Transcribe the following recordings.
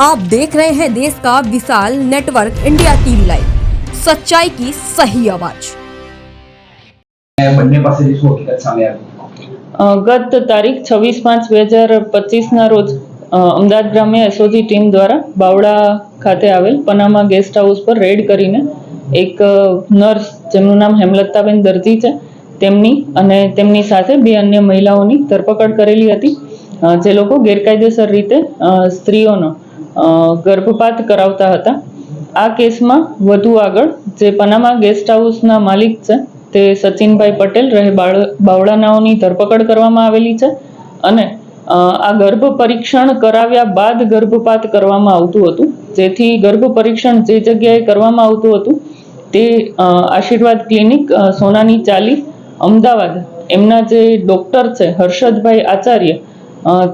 आप देख रहे हैं देश का विशाल नेटवर्क इंडिया टीवी लाइव सच्चाई की सही आवाज બંને પાસેથી શું હકીકત સામે આવી અ, ગત તારીખ છવ્વીસ પાંચ બે હજાર પચીસના રોજ અ, અમદાવાદ ગ્રામ્ય એસઓજી ટીમ દ્વારા બાવડા ખાતે આવેલ પનામા ગેસ્ટ હાઉસ પર રેડ કરીને એક અ, નર્સ જેમનું નામ હેમલતાબેન દરજી છે તેમની અને તેમની સાથે બે અન્ય મહિલાઓની ધરપકડ કરેલી હતી અ, જે લોકો ગેરકાયદેસર રીતે અ, સ્ત્રીઓનો અ, ગર્ભપાત કરાવતા હતા. આ કેસમાં વધુ આગળ જે પનામા ગેસ્ટ હાઉસના માલિક છે, તે સચિનભાઈ પટેલ રહે બાવળાનાઓની ધરપકડ કરવામાં આવેલી છે અને આ ગર્ભ પરીક્ષણ કરાવ્યા બાદ ગર્ભપાત કરવામાં આવતું હતું. જેથી ગર્ભ પરીક્ષણ જે જગ્યાએ કરવામાં આવતું હતું, તે આશીર્વાદ ક્લિનિક સોનાની ચાલી, અમદાવાદ. એમના જે ડૉક્ટર છે, હર્ષદભાઈ આચાર્ય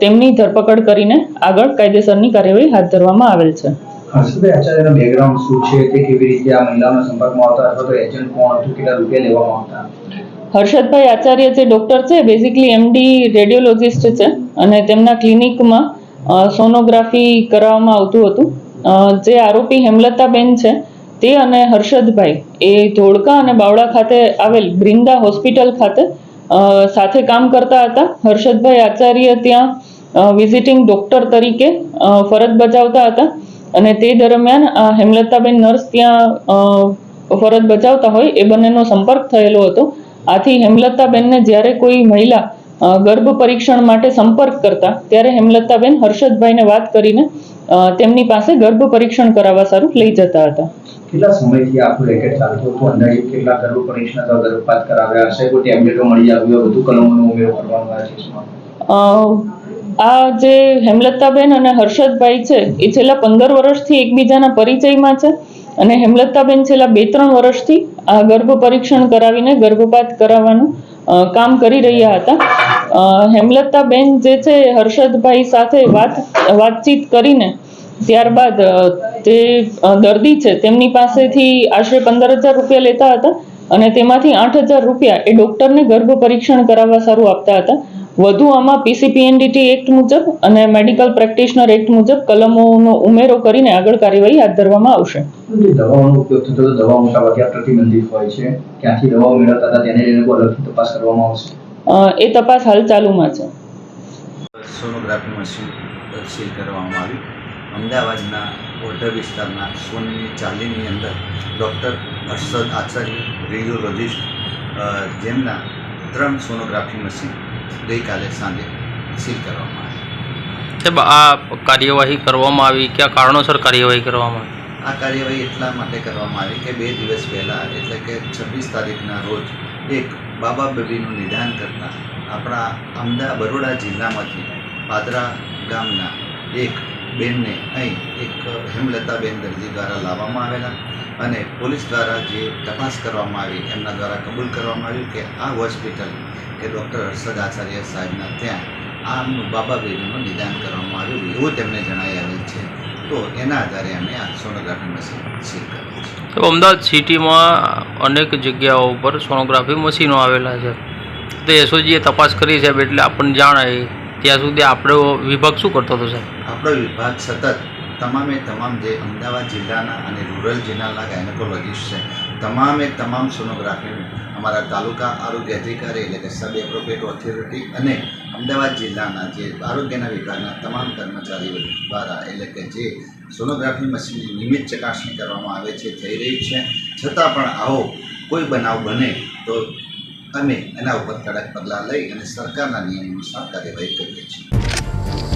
તેમની ધરપકડ કરીને આગળ કાયદેસરની કાર્યવાહી હાથ ધરવામાં આવેલ છે. હર્ષદભાઈ બેકગ્રાઉન્ડ શું છે? તે કેવી રીતે આ મહિલાઓના સંપર્કમાં આવતા અથવા તો એજન્ટ કોણ હતું? કેટલા રૂપિયા લેવામાં આવતા? હર્ષદભાઈ આચાર્ય જે ડૉક્ટર છે બેઝિકલી એમડી રેડિયોલોજિસ્ટ છે અને તેમના ક્લિનિકમાં સોનોગ્રાફી કરાવવામાં આવતું હતું. જે આરોપી હેમલતાબેન છે તે અને હર્ષદભાઈ એ ધોળકા અને બાવળા ખાતે આવેલ બ્રિંદા હોસ્પિટલ ખાતે સાથે કામ કરતા હતા. હર્ષદભાઈ આચાર્ય ત્યાં વિઝિટિંગ ડોક્ટર તરીકે ફરજ બજાવતા હતા. અને તે દરમિયાન આ હેમલતાબેન નર્સ ત્યાં ફરજ બજાવતા હોય એ બંનેનો સંપર્ક થયેલો હતો. આથી હેમલતાબેનને જ્યારે કોઈ મહિલા ગર્ભ પરીક્ષણ માટે સંપર્ક કરતા, ત્યારે હેમલતાબેન હર્ષદભાઈને વાત કરીને તેમની પાસે ગર્ભ પરીક્ષણ કરાવવા સારું લઈ જતા હતા. કેટલા સમયથી આખું રેકેટ ચાલતું હતું? અંદાજે કેટલા ગર્ભ પરીક્ષણ ગર્ભપાત કરાવ્યા હશે? કોઈ ટેબ્લેટો મળી આવ્યું હોય? બધું કલમોનો ઉમેરો કરવાનો આ કેસમાં આ જે હેમલતાબેન અને હર્ષદભાઈ છે એ છેલ્લા પંદર વર્ષથી એકબીજાના પરિચયમાં છે અને હેમલતાબેન છેલ્લા બે ત્રણ વર્ષથી આ ગર્ભ પરીક્ષણ કરાવીને ગર્ભપાત કરાવવાનું કામ કરી રહ્યા હતા. હેમલતાબેન જે છે, હર્ષદભાઈ સાથે વાત, વાતચીત કરીને ત્યારબાદ જે દર્દી છે, તેમની પાસેથી આશરે પંદર હજાર રૂપિયા લેતા હતા અને તેમાંથી આઠ હજાર રૂપિયા એ ડૉક્ટરને ગર્ભ પરીક્ષણ કરાવવા સારું આપતા હતા. વધુ આમાં પીસીપીએનડીટી એક્ટ મુજબ અને મેડિકલ પ્રેક્ટિશનર એક્ટ મુજબ કલમોનો ઉમેરો કરીને આગળ કાર્યવાહી હાથ ધરવામાં આવશે. દવાઓનો ઉપયોગ થતો દવા આ પ્રતિબંધિત હોય છે. ક્યાંથી દવાઓ મેળવતા હતા, તેને અલગથી તપાસ કરવામાં આવશે? એ તપાસ હાલ ચાલુમાં છે. સોનોગ્રાફી મશીન સીલ કરવામાં આવી? અમદાવાદના બોર્ડર વિસ્તારના સોનની ચાલીની અંદર ડૉક્ટર હર્ષદ આચાર્ય રેડિયોલોજિસ્ટ જેમના ત્રણ સોનોગ્રાફી મશીન ગઈકાલે સાંજે સીલ કરવામાં આવી. સાહેબ આ કાર્યવાહી કરવામાં આવી કયા કારણોસર કાર્યવાહી કરવામાં આવી? આ કાર્યવાહી એટલા માટે કરવામાં આવી કે બે દિવસ પહેલાં એટલે કે છવ્વીસ તારીખના રોજ એક બાબા બેબીનું નિદાન કરતા આપણા અમદાવાદ બરોડા જિલ્લામાંથી પાદરા ગામના એક બેનને અહીં એક હેમલતાબેન દરજી દ્વારા લાવવામાં આવેલા અને પોલીસ દ્વારા જે તપાસ કરવામાં આવી એમના દ્વારા કબૂલ કરવામાં આવ્યું કે આ હોસ્પિટલ કે ડૉક્ટર હર્ષદ આચાર્ય સાહેબના ત્યાં આમનું બાબા બેબીનું નિદાન કરવામાં આવ્યું એવું તેમને જણાવી આવેલ છે. તો એના આધારે અમે આ સોનોગ્રાફી મશીન સીલ કરીએ છીએ. તો અમદાવાદ સિટીમાં અનેક જગ્યાઓ ઉપર સોનોગ્રાફી મશીનો આવેલા છે. તો એસઓજીએ તપાસ કરી સાહેબ એટલે આપણને જાણ આવી ત્યાં સુધી આપણો વિભાગ શું કરતો હતો સાહેબ? આપણો વિભાગ સતત તમામે તમામ જે અમદાવાદ જિલ્લાના અને રૂરલ જિલ્લાના ગાયનેકોલોજીસ્ટ છે તમામે તમામ સોનોગ્રાફીનું અમારા તાલુકા આરોગ્ય અધિકારી એટલે કે સબ એપ્રોપ્રિએટ ઓથોરિટી અને અમદાવાદ જિલ્લાના જે આરોગ્યના વિભાગના તમામ કર્મચારીઓ દ્વારા એટલે કે જે સોનોગ્રાફી મશીનની નિયમિત ચકાસણી કરવામાં આવે છે, થઈ રહી છે. છતાં પણ આવો કોઈ બનાવ બને તો અમે એના ઉપર કડક પગલાં લઈ અને સરકારના નિયમ અનુસાર કાર્યવાહી કરીએ છીએ.